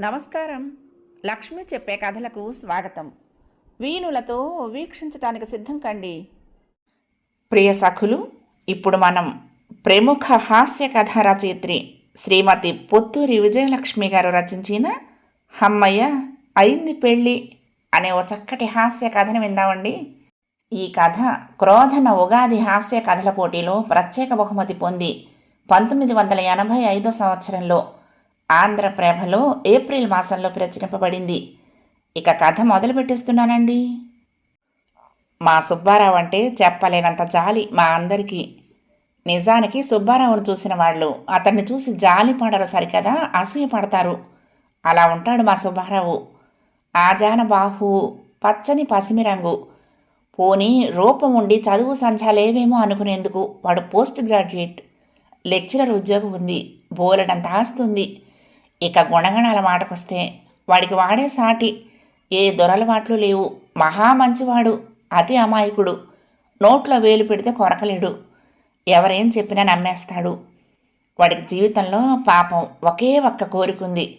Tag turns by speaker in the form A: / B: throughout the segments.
A: నమస్కారం. లక్ష్మి చెప్పే కథలకు స్వాగతం. వీణులతో వీక్షించటానికి సిద్ధం కండి. ప్రియ సఖులు ఇప్పుడు మనం ప్రముఖ హాస్య కథ రచయిత్రి శ్రీమతి పొత్తూరి విజయలక్ష్మి గారు రచించిన హమ్మయ్య అయింది పెళ్ళి అనే ఓ చక్కటి హాస్య కథను విందామండి. ఈ కథ క్రోధన ఉగాది హాస్య కథల పోటీలో ప్రత్యేక బహుమతి పొంది పంతొమ్మిది వందల ఎనభై ఐదో సంవత్సరంలో ఆంధ్రప్రభలో ఏప్రిల్ మాసంలో ప్రచురింపబడింది. ఇక కథ మొదలు పెట్టేస్తున్నానండి మా సుబ్బారావు అంటే చెప్పలేనంత జాలి మా అందరికీ. నిజానికి సుబ్బారావును చూసిన వాళ్ళు అతన్ని చూసి జాలి పడరు సరికదా అసూయ పడతారు. అలా ఉంటాడు మా సుబ్బారావు. ఆజాన బాహు పచ్చని పసిమి రంగు. పోనీ రూపం ఉండి చదువు సంచాలేవేమో అనుకునేందుకు వాడు పోస్ట్ గ్రాడ్యుయేట్. లెక్చరర్ ఉద్యోగం ఉంది బోలెడంత ఆస్తుంది ఉంది. ఇక గుణగణాల మాటకొస్తే వాడికి వాడే సాటి ఏ దొరలవాట్లు లేవు. మహా మంచివాడు అతి అమాయకుడు. నోట్లో వేలు పెడితే కొరకలేడు. ఎవరేం చెప్పినా నమ్మేస్తాడు. వాడికి జీవితంలో పాపం ఒకే ఒక్క కోరికుంది.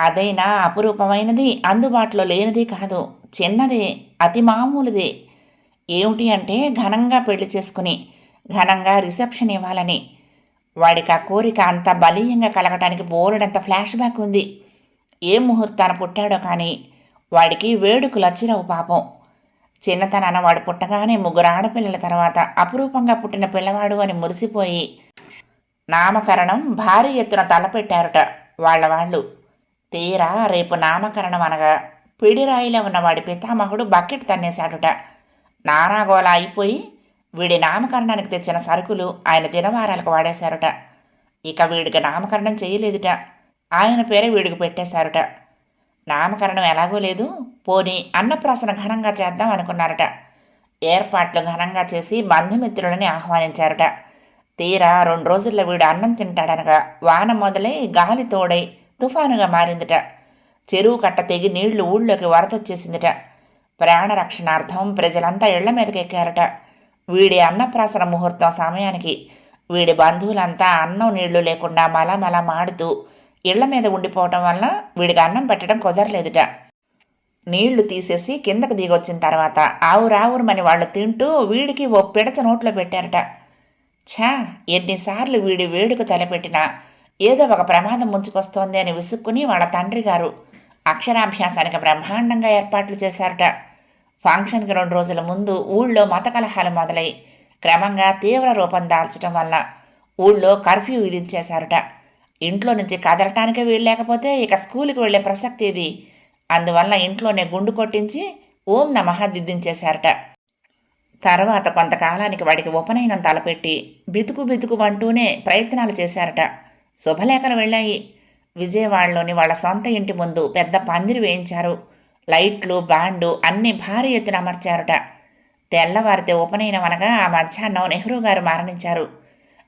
A: అదైనా అపురూపమైనది అందుబాటులో లేనిది కాదు. చిన్నదే అతి మామూలుదే. ఏమిటి అంటే ఘనంగా పెళ్ళి చేసుకుని ఘనంగా రిసెప్షన్ ఇవ్వాలని. వాడికి ఆ కోరిక అంత బలీయంగా కలగటానికి బోలెడంత ఫ్లాష్ బ్యాక్ ఉంది. ఏ ముహూర్తాన పుట్టాడో కానీ వాడికి వేడుకలు వచ్చినవు పాపం. చిన్నతనాన వాడు పుట్టగానే ముగ్గురు ఆడపిల్లల తర్వాత అపురూపంగా పుట్టిన పిల్లవాడు అని మురిసిపోయి నామకరణం భారీ ఎత్తున తలపెట్టారుట వాళ్ళ వాళ్ళు. తీరా రేపు నామకరణం అనగా పిడిరాయిలో ఉన్న వాడి పితామహుడు బకెట్ తన్నేశాడుట. నానాగోళ అయిపోయి వీడి నామకరణానికి తెచ్చిన సరుకులు ఆయన దినవారాలకు వాడేశారట. ఇక వీడికి నామకరణం చేయలేదుట. ఆయన పేరే వీడికి పెట్టేశారుట. నామకరణం ఎలాగో లేదు. పోనీ అన్నప్రాసన ఘనంగా చేద్దాం అనుకున్నారట. ఏర్పాట్లు ఘనంగా చేసి బంధుమిత్రులని ఆహ్వానించారట. తీరా రెండు రోజుల్లో వీడు అన్నం తింటాడనగా వాన మొదలై గాలి తోడై తుఫానుగా మారిందిట. చెరువు కట్ట తెగి నీళ్ళు ఊళ్ళోకి వరదొచ్చేసిందిట. ప్రాణరక్షణార్థం ప్రజలంతా ఇళ్ళ మీదకి ఎక్కారట. వీడి అన్నప్రాసన ముహూర్తం సమయానికి వీడి బంధువులంతా అన్నం నీళ్ళు లేకుండా మలమల మాడుతూ ఇళ్ళ మీద ఉండిపోవటం వల్ల వీడికి అన్నం పెట్టడం కుదరలేదుట. నీళ్ళు తీసేసి కిందకు దిగొచ్చిన తర్వాత ఆవురావురమని వాళ్ళు తింటూ వీడికి ఓ పిడచ నోట్లో పెట్టారట. ఛా ఎన్నిసార్లు వీడి వేడుకు తలపెట్టినా ఏదో ఒక ప్రమాదం ముంచుకొస్తోంది అని విసుక్కుని వాళ్ళ తండ్రి గారు అక్షరాభ్యాసానికి బ్రహ్మాండంగా ఏర్పాట్లు చేశారట. ఫంక్షన్కి రెండు రోజుల ముందు ఊళ్ళో మత కలహాలు మొదలై క్రమంగా తీవ్ర రూపం దాల్చడం వల్ల ఊళ్ళో కర్ఫ్యూ విధించేశారుట. ఇంట్లో నుంచి కదలటానికి వీల్లేకపోతే ఇక స్కూల్కి వెళ్ళే ప్రసక్తి ఇది. అందువల్ల ఇంట్లోనే గుండు కొట్టించి ఓం నమః దిద్దించేశారట. తర్వాత కొంతకాలానికి వాడికి ఉపనయనం తలపెట్టి బితుకు బితుకు అంటూనే ప్రయత్నాలు చేశారట. శుభలేఖలు వెళ్ళాయి. విజయవాడలోని వాళ్ళ సొంత ఇంటి ముందు పెద్ద పందిరి వేయించారు. లైట్లు బ్యాండు అన్ని భారీ ఎత్తున అమర్చారట. తెల్లవారితే ఉపనయనం అనగా ఆ మధ్యాహ్నం నెహ్రూ గారు మరణించారు.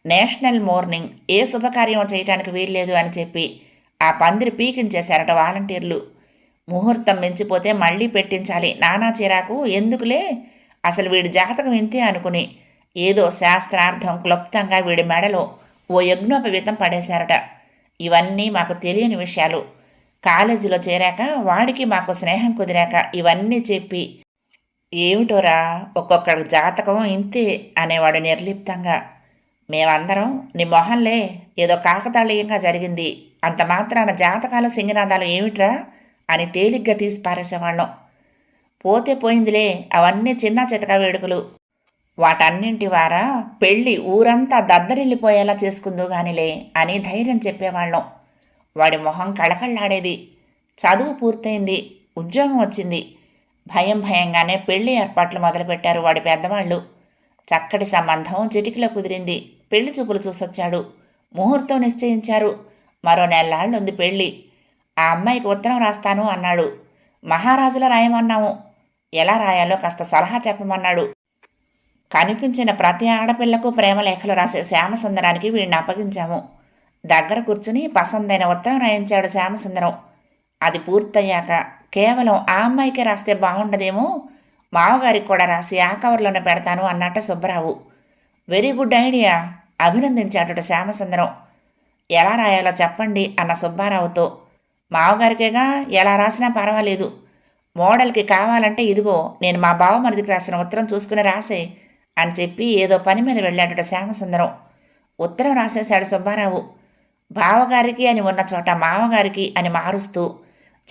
A: నేషనల్ మార్నింగ్ ఏ శుభకార్యం చేయటానికి వీల్లేదు అని చెప్పి ఆ పందిరి పీకించేశారట వాలంటీర్లు. ముహూర్తం మించిపోతే మళ్ళీ పెట్టించాలి. నానా చిరాకు. ఎందుకులే? అసలు వీడి జాతకం ఇంతే అనుకుని ఏదో శాస్త్రార్థం క్లుప్తంగా వీడి మెడలో ఓ యజ్ఞోపవీతం పడేశారట. ఇవన్నీ మాకు తెలియని విషయాలు. కాలేజీలో చేరాక వాడికి మాకు స్నేహం కుదిరాక ఇవన్నీ చెప్పి ఏమిటోరా ఒక్కొక్కడు జాతకం ఇంతే అనేవాడు నిర్లిప్తంగా. మేమందరం నీ మొహంలే ఏదో కాకతాళీయంగా జరిగింది. అంత మాత్రాన జాతకాలు సింగనాదాలు ఏమిట్రా? అని తేలిగ్గా తీసి పారేసేవాళ్ళం. పోతే పోయిందిలే అవన్నీ చిన్న చితక వేడుకలు. వాటన్నింటి వారా పెళ్ళి ఊరంతా దద్దరిల్లిపోయేలా చేసుకుందో గానిలే అని ధైర్యం చెప్పేవాళ్ళం. వాడి మొహం కళకళ్ళాడేది చదువు పూర్తయింది ఉద్యోగం వచ్చింది. భయం భయంగానే పెళ్ళి ఏర్పాట్లు మొదలుపెట్టారు వాడి పెద్దవాళ్ళు. చక్కటి సంబంధం చిటికలో కుదిరింది. పెళ్ళి చూపులు చూసొచ్చాడు. ముహూర్తం నిశ్చయించారు. మరో నెల్లాళ్ళుంది పెళ్ళి ఆ అమ్మాయికి ఉత్తరం రాస్తాను అన్నాడు. మహారాజుల రాయమన్నాము. ఎలా రాయాలో కాస్త సలహా చెప్పమన్నాడు. కనిపించిన ప్రతి ఆడపిల్లకు ప్రేమలేఖలు రాసే శ్యామసుందరానికి వీడిని అప్పగించాము. దగ్గర కూర్చుని పసందైన ఉత్తరం రాయించాడు శ్యామసుందరం. అది పూర్తయ్యాక కేవలం ఆ అమ్మాయికే రాస్తే బాగుండదేమో? మావగారికి కూడా రాసి ఆ కవర్లోనే పెడతాను అన్నట్ట సుబ్బరావు. వెరీ గుడ్ ఐడియా అభినందించాడు శ్యామసుందరం. ఎలా రాయాలో చెప్పండి అన్న సుబ్బారావుతో. మావగారికేగా ఎలా రాసినా పర్వాలేదు. మోడల్కి కావాలంటే ఇదిగో నేను మా బావమరిదికి రాసిన ఉత్తరం చూసుకుని రాసే అని చెప్పి ఏదో పని మీద వెళ్ళాడట శ్యామసుందరం. ఉత్తరం రాసేశాడు సుబ్బారావు. బావగారికి అని ఉన్న చోట మావగారికి అని మారుస్తూ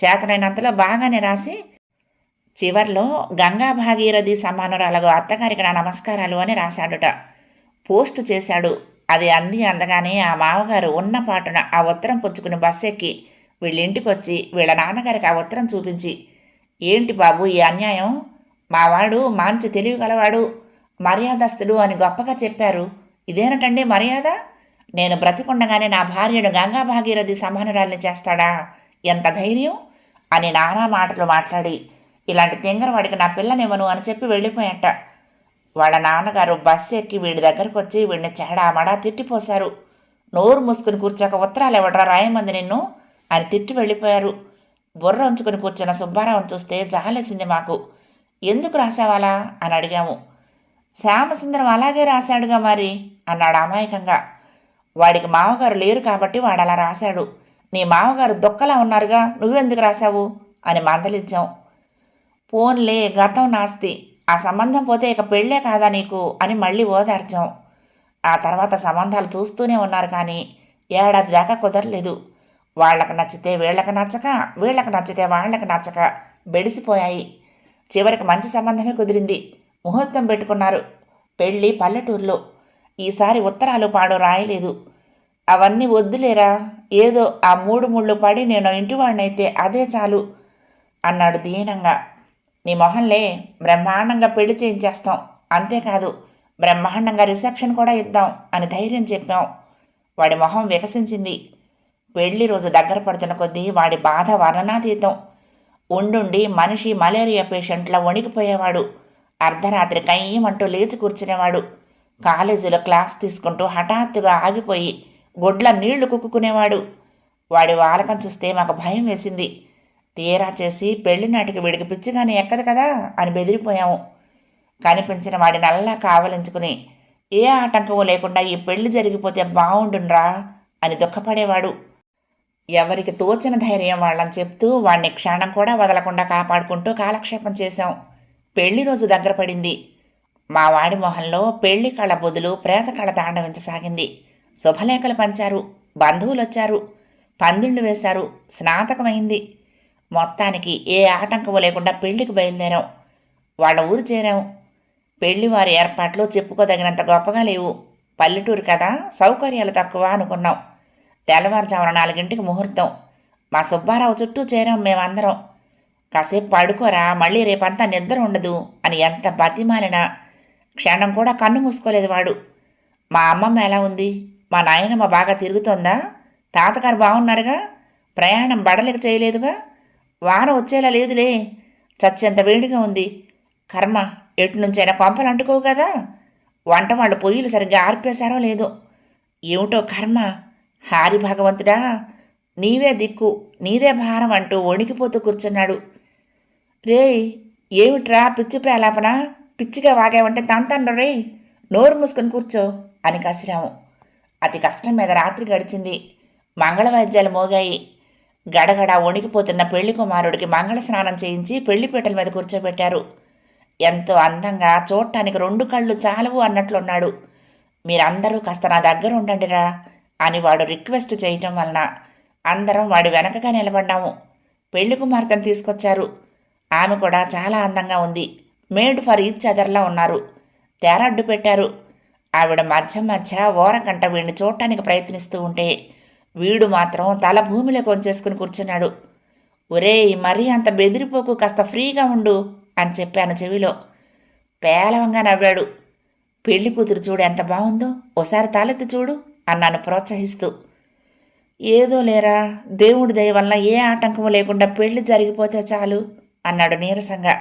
A: చేతనైనంతలో బాగానే రాసి చివర్లో గంగా భాగీరథి సమానురాలకు అత్తగారికి నా నమస్కారాలు అని రాశాడుట. పోస్టు చేశాడు. అది అంది అందగానే ఆ మామగారు ఉన్న పాటున ఆ ఉత్తరం పుచ్చుకుని బస్సు ఎక్కి వీళ్ళ వచ్చి వీళ్ళ నాన్నగారికి ఆ ఉత్తరం చూపించి ఏంటి బాబు ఈ అన్యాయం? మావాడు మంచి తెలివి గలవాడు మర్యాదస్తుడు అని గొప్పగా చెప్పారు. ఇదేనటండి మర్యాద? నేను బ్రతికుండగానే నా భార్యను గంగా భాగీరథి సమానురాల్ని చేస్తాడా? ఎంత ధైర్యం? అని నానా మాటలు మాట్లాడి ఇలాంటి తింగరవాడికి నా పిల్లనివ్వను అని చెప్పి వెళ్ళిపోయాట. వాళ్ళ నాన్నగారు బస్సు ఎక్కి వీడి దగ్గరకు వచ్చి వీడిని చెడామడా తిట్టిపోశారు. నోరు మూసుకుని కూర్చోక ఉత్తరాలు ఎవడరా రాయమంది నిన్ను? అని తిట్టి వెళ్ళిపోయారు. బుర్ర ఉంచుకుని కూర్చున్న సుబ్బారావుని చూస్తే జాలేసింది మాకు. ఎందుకు రాసావాలా? అని అడిగాము. శ్యామసుందరం అలాగే రాశాడుగా మరి అన్నాడు అమాయకంగా. వాడికి మామగారు లేరు కాబట్టి వాడు అలా రాశాడు. నీ మామగారు దొక్కలా ఉన్నారుగా నువ్వెందుకు రాశావు? అని మందలించాం. పోన్లే గతం నాస్తి. ఆ సంబంధం పోతే ఇక పెళ్ళే కాదా నీకు? అని మళ్ళీ ఓదార్చాం. ఆ తర్వాత సంబంధాలు చూస్తూనే ఉన్నారు కానీ ఏడాది దాకా కుదరలేదు. వాళ్ళకి నచ్చితే వీళ్ళకి నచ్చక వీళ్ళకి నచ్చితే వాళ్ళకి నచ్చక బెడిసిపోయాయి. చివరికి మంచి సంబంధమే కుదిరింది. ముహూర్తం పెట్టుకున్నారు. పెళ్ళి పల్లెటూరులో. ఈసారి ఉత్తరాలు పాడు రాయలేదు. అవన్నీ వద్దులేరా? ఏదో ఆ మూడు ముళ్ళు పడి నేను ఇంటివాడినైతే అదే చాలు అన్నాడు దీనంగా. నీ మొహంలే బ్రహ్మాండంగా పెళ్ళి చేయించేస్తాం. అంతేకాదు బ్రహ్మాండంగా రిసెప్షన్ కూడా ఇద్దాం అని ధైర్యం చెప్పాం. వాడి మొహం వికసించింది. పెళ్ళి రోజు దగ్గర పడుతున్న కొద్దీ వాడి బాధ వర్ణనాతీతం. ఉండుండి మనిషి మలేరియా పేషెంట్లా వణికిపోయేవాడు. అర్ధరాత్రి కయ్యమంటూ లేచి కూర్చునేవాడు. కాలేజీలో క్లాస్ తీసుకుంటూ హఠాత్తుగా ఆగిపోయి గొడ్ల నీళ్ళు కుక్కునేవాడు వాడి వాలకం చూస్తే మాకు భయం వేసింది. తీరా చేసి పెళ్ళి నాటికి వీడికి పిచ్చిగానే ఎక్కదు కదా అని బెదిరిపోయాము. కనిపించిన వాడి నల్లా కావలించుకుని ఏ ఆటంకము లేకుండా ఈ పెళ్ళి జరిగిపోతే బాగుండున్రా అని దుఃఖపడేవాడు. ఎవరికి తోచిన ధైర్యం వాళ్ళని చెప్తూ వాడిని క్షణం కూడా వదలకుండా కాపాడుకుంటూ కాలక్షేపం చేశాం. పెళ్ళి రోజు దగ్గర పడింది. మా వాడి మొహంలో పెళ్ళి కళ బొదులు ప్రేత కళ తాండవించసాగింది శుభలేఖలు పంచారు. బంధువులు వచ్చారు పందిళ్ళు వేశారు. స్నాతకమైంది. మొత్తానికి ఏ ఆటంకము లేకుండా పెళ్ళికి బయలుదేరాం. వాళ్ళ ఊరు చేరాం. పెళ్ళివారి ఏర్పాట్లు చెప్పుకోదగినంత గొప్పగా లేవు. పల్లెటూరు కదా సౌకర్యాలు తక్కువ అనుకున్నాం. తెల్లవారుజామున నాలుగింటికి ముహూర్తం. మా సుబ్బారావు చుట్టూ చేరాం మేమందరం. కాసేపు పడుకోరా మళ్ళీ రేపంతా నిద్ర ఉండదు అని ఎంత బతిమాలినా క్షణం కూడా కన్ను మూసుకోలేదు వాడు. మా అమ్మమ్మ ఎలా ఉంది? మా నాయనమ్మ బాగా తిరుగుతోందా? తాతగారు బాగున్నారుగా? ప్రయాణం బడలిక చేయలేదుగా? వాన వచ్చేలా లేదులే. చచ్చేంత వేడిగా ఉంది. కర్మ ఎటు నుంచైనా కొంపలు అంటుకోవు కదా? వంట వాళ్ళు పొయ్యిలు సరిగ్గా ఆర్పేశారో లేదో? ఏమిటో కర్మ? హారి భగవంతుడా! నీవే దిక్కు నీదే భారం అంటూ వణికిపోతూ కూర్చున్నాడు. రేయ్ ఏమిట్రా పిచ్చి ప్రేలాపన? పిచ్చిగా వాగావంటే తంతండ్రు రే నోరు మూసుకొని కూర్చో అని కసిరాము. అతి కష్టం మీద రాత్రి గడిచింది. మంగళవాద్యాలు మోగాయి. గడగడ వణికిపోతున్న పెళ్ళి కుమారుడికి మంగళ స్నానం చేయించి పెళ్ళిపీటల మీద కూర్చోబెట్టారు. ఎంతో అందంగా చూడటానికి రెండు కళ్ళు చాలవు అన్నట్లున్నాడు. మీరందరూ కాస్త నా దగ్గర ఉండండిరా అని వాడు రిక్వెస్ట్ చేయటం వలన అందరం వాడి వెనకగా నిలబడ్డాము. పెళ్ళి కుమార్తెను తీసుకొచ్చారు. ఆమె కూడా చాలా అందంగా ఉంది. మేడ్ ఫర్ ఈచ్ అదర్లా ఉన్నారు. తేరడ్డు పెట్టారు. ఆవిడ మధ్య మధ్య ఓరకంట వీడిని చూడటానికి ప్రయత్నిస్తూ ఉంటే వీడు మాత్రం తల భూమిలో కొంచేసుకుని కూర్చున్నాడు. ఒరేయ్ మరీ అంత బెదిరిపోకు కాస్త ఫ్రీగా ఉండు అని చెప్పాను చెవిలో పేలవంగా నవ్వాడు. పెళ్ళి కూతురు చూడు ఎంత బాగుందో ఓసారి తాలెత్తి చూడు అన్నాను ప్రోత్సహిస్తూ. ఏదో లేరా దేవుడి దయ వల్ల ఏ ఆటంకము లేకుండా పెళ్ళి జరిగిపోతే చాలు అన్నాడు నీరసంగా.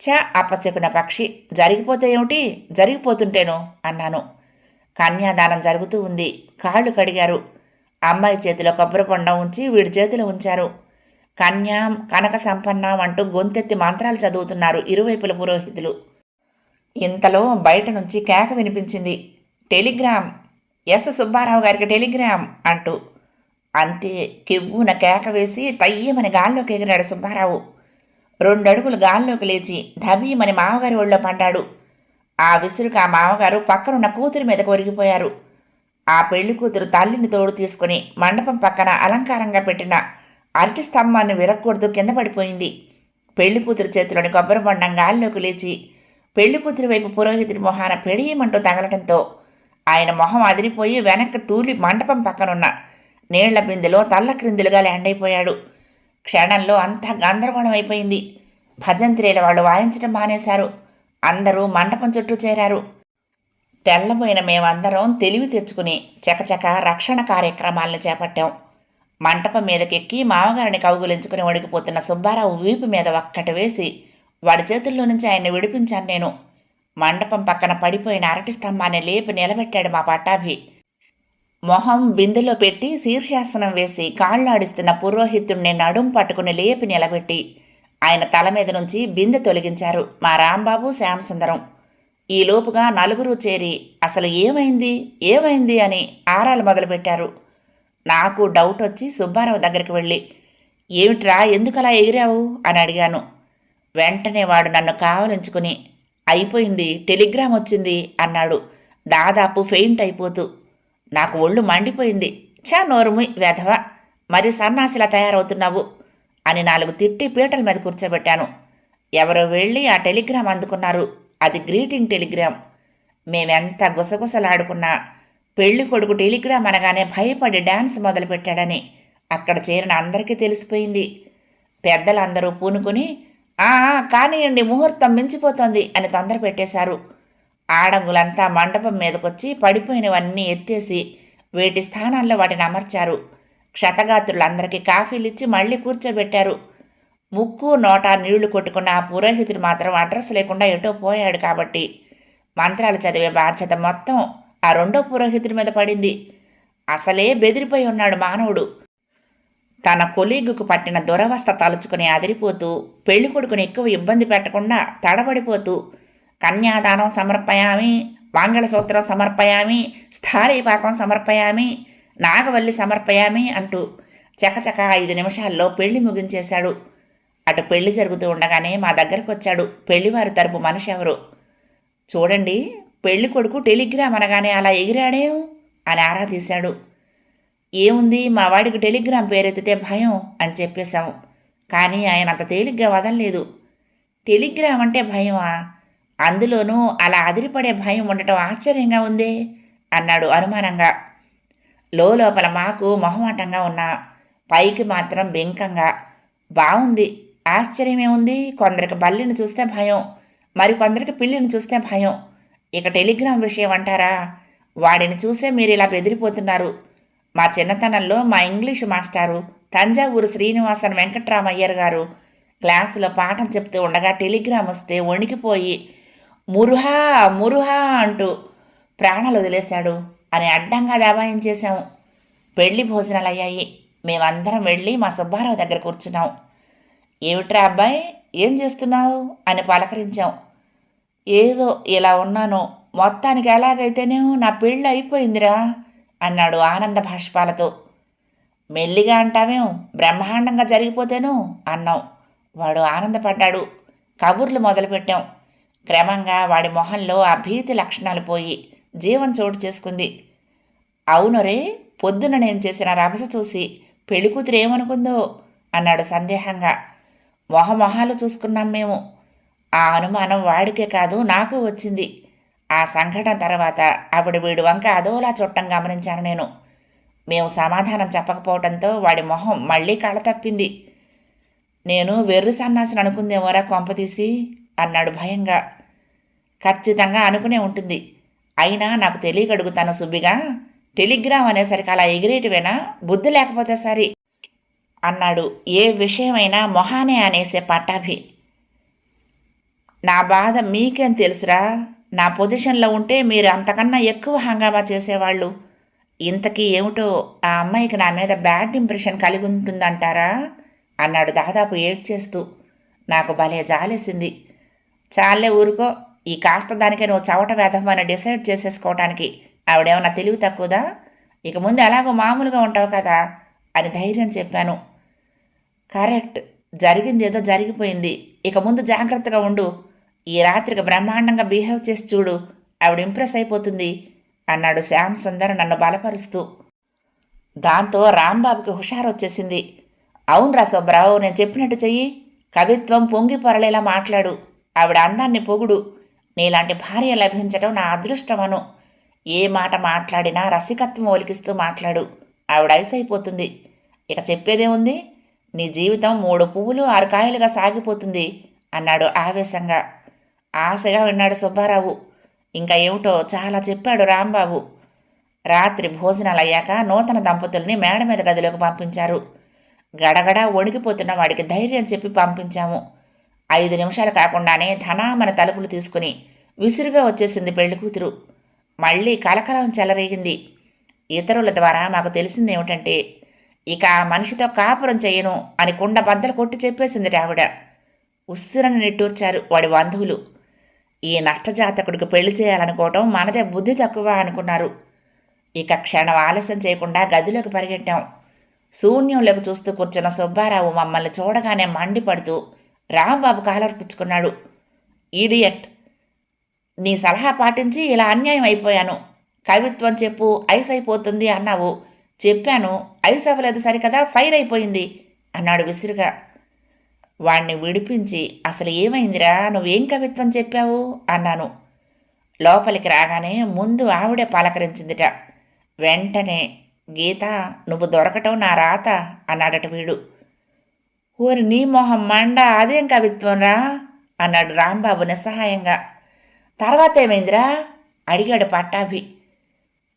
A: చా అపశకున పక్షి జరిగిపోతే ఏమిటి? జరిగిపోతుంటేను అన్నాను. కన్యాదానం జరుగుతూ ఉంది. కాళ్ళు కడిగారు. అమ్మాయి చేతిలో కొబ్బరి బొండం ఉంచి వీడి చేతిలో ఉంచారు. కన్యాం కనక సంపన్నం అంటూ గొంతెత్తి మంత్రాలు చదువుతున్నారు ఇరువైపుల పురోహితులు. ఇంతలో బయట నుంచి కేక వినిపించింది. టెలిగ్రామ్. ఎస్ సుబ్బారావు గారికి టెలిగ్రామ్ అంటూ. అంతే కెవ్వున కేక వేసి తయ్యమని గాల్లోకి ఎగిరాడు సుబ్బారావు. రెండడుగులు గాల్లోకి లేచి ధబీమని మామగారి ఒళ్ళో పడ్డాడు. ఆ విసురుకు ఆ మామగారు పక్కనున్న కూతురి మీద కొరిగిపోయారు ఆ పెళ్ళి కూతురు తల్లిని తోడు తీసుకుని మండపం పక్కన అలంకారంగా పెట్టిన అరటి స్తంభాన్ని విరక్కూడదు కింద పడిపోయింది. పెళ్ళి కూతురు చేతిలోని కొబ్బరి బొండం గాల్లోకి లేచి పెళ్ళి కూతురు వైపు పురోహితుడి మొహాన పెడియమంటూ తగలటంతో ఆయన మొహం అదిరిపోయి వెనక్కి తూలి మండపం పక్కనున్న నీళ్ళ బిందెలో తల్ల క్రిందులుగా ల్యాండ్ అయిపోయాడు క్షణంలో అంతా గందరగోళం అయిపోయింది. భజంత్రీల వాళ్ళు వాయించడం మానేశారు. అందరూ మండపం చుట్టూ చేరారు. తెల్లబోయిన మేమందరం తెలివి తెచ్చుకుని చకచక రక్షణ కార్యక్రమాలను చేపట్టాం. మంటపం మీదకెక్కి మామగారిని కౌగులించుకుని వణికిపోతున్న సుబ్బారావు వీపు మీద ఒక్కటి వేసి వాడి చేతుల్లో నుంచి ఆయన్ని విడిపించాను నేను. మండపం పక్కన పడిపోయిన అరటి స్తంభాన్ని లేపి నిలబెట్టాడు మా పట్టాభి. మొహం బిందెలో పెట్టి శీర్షాసనం వేసి కాళ్ళాడిస్తున్న పురోహితుణ్ణి నడుం పట్టుకుని లేపి నిలబెట్టి ఆయన తల మీద నుంచి బిందె తొలగించారు మా రాంబాబు శ్యామసుందరం. ఈలోపుగా నలుగురు చేరి అసలు ఏమైంది? ఏమైంది? అని ఆరాలు మొదలుపెట్టారు. నాకు డౌట్ వచ్చి సుబ్బారావు దగ్గరికి వెళ్ళి ఏమిట్రా? ఎందుకలా ఎగిరావు? అని అడిగాను. వెంటనే వాడు నన్ను కావలించుకుని అయిపోయింది టెలిగ్రామ్ వచ్చింది అన్నాడు. దాదాపు ఫెయింట్ అయిపోతూ నాకు ఒళ్ళు మండిపోయింది. ఛా నోరుమి వెధవ మరి సన్నాసిలా తయారవుతున్నావు? అని నాలుగు తిట్టి పీటల మీద కూర్చోబెట్టాను. ఎవరో వెళ్ళి ఆ టెలిగ్రామ్ అందుకున్నారు. అది గ్రీటింగ్ టెలిగ్రామ్. మేమెంత గుసగుసలాడుకున్నా పెళ్ళి కొడుకు టెలిగ్రామ్ అనగానే భయపడి డాన్స్ మొదలుపెట్టాడని అక్కడ చేరిన అందరికీ తెలిసిపోయింది. పెద్దలందరూ పూనుకుని ఆ కానియండి ముహూర్తం మించిపోతోంది అని తొందర పెట్టేశారు ఆడంగులంతా మండపం మీదకొచ్చి పడిపోయినవన్నీ ఎత్తేసి వేటి స్థానాల్లో వాటిని అమర్చారు. క్షతగాత్రులందరికీ కాఫీలిచ్చి మళ్ళీ కూర్చోబెట్టారు. ముక్కు నోట నీళ్ళు కొట్టుకున్న ఆ పురోహితుడు మాత్రం అడ్రస్ లేకుండా ఎటో పోయాడు కాబట్టి మంత్రాలు చదివే బాధ్యత మొత్తం ఆ రెండో పురోహితుడి మీద పడింది. అసలే బెదిరిపోయి ఉన్నాడు మానవుడు. తన కొలీగుకు పట్టిన దురవస్థ తలుచుకుని అదిరిపోతూ పెళ్ళి కొడుకుని ఎక్కువ ఇబ్బంది పెట్టకుండా తడబడిపోతూ కన్యాదానం సమర్పయామి మంగళసూత్రం సమర్పయామి స్థాళీపాకం సమర్పయామి నాగవల్లి సమర్పయామి అంటూ చకచక ఐదు నిమిషాల్లో పెళ్ళి ముగించేశాడు. అటు పెళ్ళి జరుగుతూ ఉండగానే మా దగ్గరకు వచ్చాడు పెళ్ళివారి తరపు మనిషి ఎవరు? చూడండి పెళ్ళి కొడుకు టెలిగ్రామ్ అనగానే అలా ఎగిరాడే అని ఆరా తీశాడు. ఏముంది మా వాడికి టెలిగ్రామ్ పేరెత్తితే భయం అని చెప్పేశాము కానీ ఆయన అంత తేలిగ్గా వదలలేదు. టెలిగ్రామ్ అంటే భయమా? అందులోనూ అలా అదిరిపడే భయం ఉండటం ఆశ్చర్యంగా ఉందే అన్నాడు అనుమానంగా. లోపల మాకు మొహమాటంగా ఉన్నా పైకి మాత్రం బెంకంగా. బాగుంది ఆశ్చర్యమే ఉంది కొందరికి బల్లిని చూస్తే భయం మరి కొందరికి పిల్లిని చూస్తే భయం. ఇక టెలిగ్రామ్ విషయం అంటారా? వాడిని చూసే మీరు ఇలా బెదిరిపోతున్నారు. మా చిన్నతనంలో మా ఇంగ్లీషు మాస్టారు తంజావూరు శ్రీనివాసన్ వెంకట్రామయ్యర్ గారు క్లాసులో పాఠం చెప్తూ ఉండగా టెలిగ్రామ్ వస్తే వణికిపోయి మురుహా మురుహా అంటూ ప్రాణాలు వదిలేశాడు అని అడ్డంగా దాబాయించేశాము పెళ్ళి భోజనాలు అయ్యాయి. మేమందరం వెళ్ళి మా సుబ్బారావు దగ్గర కూర్చున్నాం. ఏమిట్రా అబ్బాయి? ఏం చేస్తున్నావు? అని పలకరించాం. ఏదో ఇలా ఉన్నాను. మొత్తానికి ఎలాగైతేనే నా పెళ్ళి అయిపోయిందిరా అన్నాడు ఆనంద భాష్పాలతో. మెల్లిగా అంటామేం బ్రహ్మాండంగా జరిగిపోతేను అన్నాం. వాడు ఆనందపడ్డాడు. కబుర్లు మొదలుపెట్టాం. క్రమంగా వాడి మొహంలో ఆ భీతి లక్షణాలు పోయి జీవం చోటు చేసుకుంది. అవునురే పొద్దున నేను చేసిన రభస చూసి పెళ్ళికూతురు ఏమనుకుందో అన్నాడు సందేహంగా. మొహమొహాలు చూసుకున్నాం మేము. ఆ అనుమానం వాడికే కాదు నాకు వచ్చింది. ఆ సంఘటన తర్వాత ఆవిడ వీడి వంక అదోలా చుట్టం గమనించాను నేను. మేము సమాధానం చెప్పకపోవడంతో వాడి మొహం మళ్ళీ కళ తప్పింది. నేను వెర్రి సన్నాసిని అనుకుందేమోరా కొంపదీసి అన్నాడు భయంగా. ఖచ్చితంగా అనుకునే ఉంటుంది. అయినా నాకు తెలియగడుగుతాను సుబ్బిగా. టెలిగ్రామ్ అనేసరికి అలా ఎగిరేటివేనా? బుద్ధి లేకపోతే సరి అన్నాడు. ఏ విషయమైనా మొహానే అనేసే పట్టాభి. నా బాధ మీకేం తెలుసురా? నా పొజిషన్లో ఉంటే మీరు అంతకన్నా ఎక్కువ హంగామా చేసేవాళ్ళు. ఇంతకీ ఏమిటో ఆ అమ్మాయికి నా మీద బ్యాడ్ ఇంప్రెషన్ కలిగి ఉంటుందంటారా అన్నాడు దాదాపు ఏడ్ చేస్తూ నాకు భలే జాలేసింది. చాలే ఊరుకో. ఈ కాస్త దానికే నువ్వు చవట వేదమని డిసైడ్ చేసేసుకోవటానికి ఆవిడేమన్నా తెలివి తక్కువదా? ఇక ముందు ఎలాగో మామూలుగా ఉంటావు కదా అని ధైర్యం చెప్పాను. కరెక్ట్. జరిగింది ఏదో జరిగిపోయింది. ఇక ముందు జాగ్రత్తగా ఉండు. ఈ రాత్రికి బ్రహ్మాండంగా బిహేవ్ చేసి చూడు. ఆవిడ ఇంప్రెస్ అయిపోతుంది అన్నాడు శ్యామ్ సుందర్ నన్ను బలపరుస్తూ. దాంతో రాంబాబుకి హుషారు వచ్చేసింది అవునరా సుబ్రావు నేను చెప్పినట్టు చెయ్యి. కవిత్వం పొంగి పొరలేలా మాట్లాడు. ఆవిడ అందాన్ని పొగుడు. నీలాంటి భార్య లభించడం నా అదృష్టమను. ఏ మాట మాట్లాడినా రసికత్వం ఒలికిస్తూ మాట్లాడు. ఆవిడ ఐసైపోతుంది ఇక చెప్పేదేముంది నీ జీవితం మూడు పువ్వులు ఆరు కాయలుగా సాగిపోతుంది అన్నాడు ఆవేశంగా. ఆశగా విన్నాడు సుబ్బారావు. ఇంకా ఏమిటో చాలా చెప్పాడు రాంబాబు. రాత్రి భోజనాలు అయ్యాక నూతన దంపతుల్ని మేడ మీద గదిలోకి పంపించారు. గడగడ వణికిపోతున్న వాడికి ధైర్యం చెప్పి పంపించాము. ఐదు నిమిషాలు కాకుండానే ధనా మన తలుపులు తీసుకుని విసురుగా వచ్చేసింది పెళ్ళి కూతురు. మళ్ళీ కలకలం చెలరేగింది. ఇతరుల ద్వారా మాకు తెలిసింది ఏమిటంటే ఇక ఆ మనిషితో కాపురం చేయను అని కుండ బద్దలు కొట్టి చెప్పేసింది రావిడ. ఉస్సురని నిట్టూర్చారు వాడి బంధువులు. ఈ నష్టజాతకుడికి పెళ్ళి చేయాలనుకోవటం మనదే బుద్ధి తక్కువ అనుకున్నారు. ఇక క్షణం ఆలస్యం చేయకుండా గదిలోకి పరిగెట్టాం. శూన్యంలోకి చూస్తూ కూర్చున్న సుబ్బారావు మమ్మల్ని చూడగానే మండిపడుతూ రాంబాబు కాలర్ పుచ్చుకున్నాడు. ఈడియట్ నీ సలహా పాటించి ఇలా అన్యాయం అయిపోయాను. కవిత్వం చెప్పు ఐస్ అయిపోతుంది అన్నావు. చెప్పాను ఐస్ అవ్వలేదు సరికదా ఫైర్ అయిపోయింది అన్నాడు విసురుగా. వాణ్ణి విడిపించి అసలు ఏమైందిరా నువ్వేం కవిత్వం చెప్పావు? అన్నాను. లోపలికి రాగానే ముందు ఆవిడే పలకరించిందిట. వెంటనే గీత నువ్వు దొరకటం నా రాత అన్నాడట వీడు. ఓరి నీ మొహం మండ అదేం కవిత్వంరా అన్నాడు రాంబాబు నిస్సహాయంగా. తర్వాత ఏమైందిరా? అడిగాడు పట్టాభి.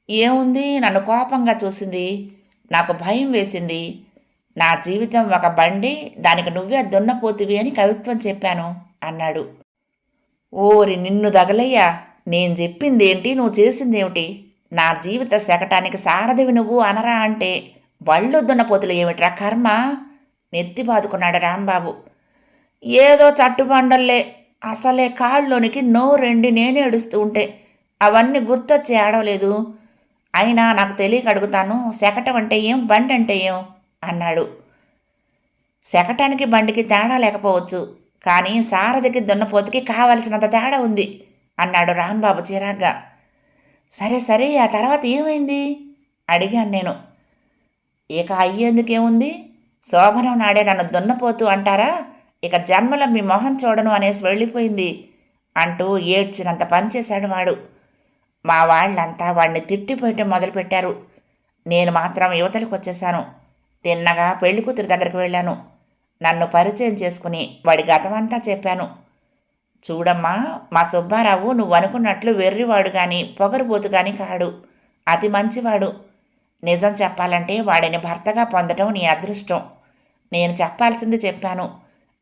A: ఏముంది? నన్ను కోపంగా చూసింది. నాకు భయం వేసింది. నా జీవితం ఒక బండి దానికి నువ్వే దున్నపోతివి అని కవిత్వం చెప్పాను అన్నాడు. ఓరి నిన్ను దగలయ్యా నేను చెప్పింది ఏంటి నువ్వు చేసిందేమిటి? నా జీవిత శకటానికి సారథివి నువ్వు అనరా అంటే బళ్ళు దున్నపోతులు ఏమిట్రా కర్మ? నెత్తి బాదుకున్నాడు రాంబాబు. ఏదో చట్టుబండల్లే అసలే కాళ్ళలోనికి నో రెండి నేనే ఏడుస్తూ ఉంటే అవన్నీ గుర్తొచ్చి ఆడవలేదు అయినా నాకు తెలియక అడుగుతాను శకటం అంటే ఏం? బండి అంటే ఏం? అన్నాడు. శకటానికి బండికి తేడా లేకపోవచ్చు కానీ సారథికి దున్నపోతుకి కావలసినంత తేడా ఉంది అన్నాడు రాంబాబు చిరాగ్గా. సరే సరే ఆ తర్వాత ఏమైంది? అడిగాను నేను. ఇక అయ్యేందుకేముంది? శోభనం నాడే నన్ను దున్నపోతూ అంటారా? ఇక జన్మలో మీ మొహం చూడను అనేసి వెళ్ళిపోయింది అంటూ ఏడ్చినంత పనిచేశాడు వాడు. మా వాళ్ళంతా వాడిని తిట్టిపోయటం మొదలుపెట్టారు. నేను మాత్రం యువతలకు వచ్చేశాను. తిన్నగా పెళ్ళి కూతురు దగ్గరికి వెళ్ళాను. నన్ను పరిచయం చేసుకుని వాడి గతమంతా చెప్పాను. చూడమ్మా మా సుబ్బారావు నువ్వు అనుకున్నట్లు వెర్రివాడు కానీ పొగరుబోతు కానీ కాడు. అతి మంచివాడు. నిజం చెప్పాలంటే వాడిని భర్తగా పొందటం నీ అదృష్టం. నేను చెప్పాల్సింది చెప్పాను.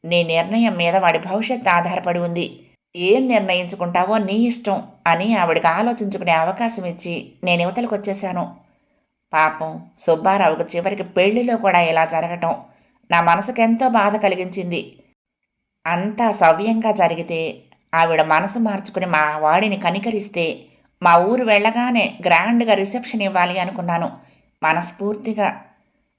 A: నీ నిర్ణయం మీద వాడి భవిష్యత్తు ఆధారపడి ఉంది. ఏం నిర్ణయించుకుంటావో నీ ఇష్టం అని ఆవిడకి ఆలోచించుకునే అవకాశం ఇచ్చి నేను యువతలకు వచ్చేశాను. పాపం సుబ్బారావుకు చివరికి పెళ్ళిలో కూడా ఇలా జరగటం నా మనసుకు ఎంతో బాధ కలిగించింది. అంతా సవ్యంగా జరిగితే ఆవిడ మనసు మార్చుకుని మా వాడిని కనికరిస్తే మా ఊరు వెళ్ళగానే గ్రాండ్గా రిసెప్షన్ ఇవ్వాలి అనుకున్నాను. మనస్ఫూర్తిగా